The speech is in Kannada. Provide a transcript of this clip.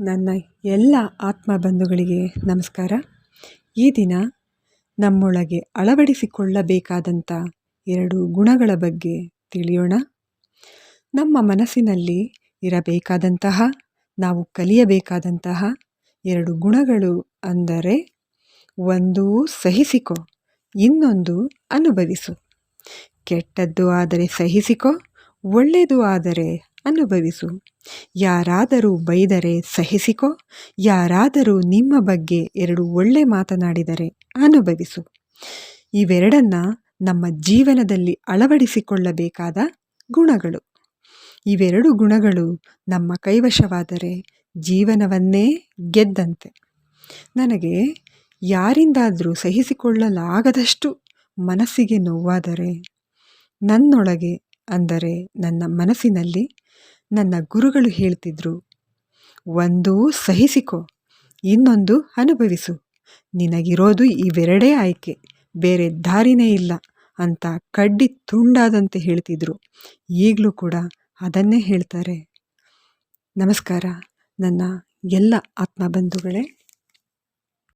ನನ್ನ ಎಲ್ಲ ಆತ್ಮ ಬಂಧುಗಳಿಗೆ ನಮಸ್ಕಾರ. ಈ ದಿನ ನಮ್ಮೊಳಗೆ ಅಳವಡಿಸಿಕೊಳ್ಳಬೇಕಾದಂಥ ಎರಡು ಗುಣಗಳ ಬಗ್ಗೆ ತಿಳಿಯೋಣ. ನಮ್ಮ ಮನಸ್ಸಿನಲ್ಲಿ ಇರಬೇಕಾದಂತಹ, ನಾವು ಕಲಿಯಬೇಕಾದಂತಹ ಎರಡು ಗುಣಗಳು ಅಂದರೆ ಒಂದು ಸಹಿಸಿಕೊ, ಇನ್ನೊಂದು ಅನುಭವಿಸು. ಕೆಟ್ಟದ್ದು ಆದರೆ ಸಹಿಸಿಕೊ, ಒಳ್ಳೆಯದು ಆದರೆ ಅನುಭವಿಸು. ಯಾರಾದರೂ ಬೈದರೆ ಸಹಿಸಿಕೊ, ಯಾರಾದರೂ ನಿಮ್ಮ ಬಗ್ಗೆ ಎರಡು ಒಳ್ಳೆ ಮಾತನಾಡಿದರೆ ಅನುಭವಿಸು. ಇವೆರಡನ್ನ ನಮ್ಮ ಜೀವನದಲ್ಲಿ ಅಳವಡಿಸಿಕೊಳ್ಳಬೇಕಾದ ಗುಣಗಳು. ಇವೆರಡು ಗುಣಗಳು ನಮ್ಮ ಕೈವಶವಾದರೆ ಜೀವನವನ್ನೇ ಗೆದ್ದಂತೆ. ನನಗೆ ಯಾರಿಂದಾದರೂ ಸಹಿಸಿಕೊಳ್ಳಲಾಗದಷ್ಟು ಮನಸ್ಸಿಗೆ ನೋವಾದರೆ, ನನ್ನೊಳಗೆ ಅಂದರೆ ನನ್ನ ಮನಸ್ಸಿನಲ್ಲಿ ನನ್ನ ಗುರುಗಳು ಹೇಳ್ತಿದ್ರು, ಒಂದು ಸಹಿಸಿಕೊ, ಇನ್ನೊಂದು ಅನುಭವಿಸು. ನಿನಗಿರೋದು ಇವೆರಡೇ ಆಯ್ಕೆ, ಬೇರೆ ದಾರಿನೇ ಇಲ್ಲ ಅಂತ ಕಡ್ಡಿ ತುಂಡಾದಂತೆ ಹೇಳ್ತಿದ್ರು. ಈಗಲೂ ಕೂಡ ಅದನ್ನೇ ಹೇಳ್ತಾರೆ. ನಮಸ್ಕಾರ, ನನ್ನ ಎಲ್ಲ ಆತ್ಮ ಬಂಧುಗಳೇ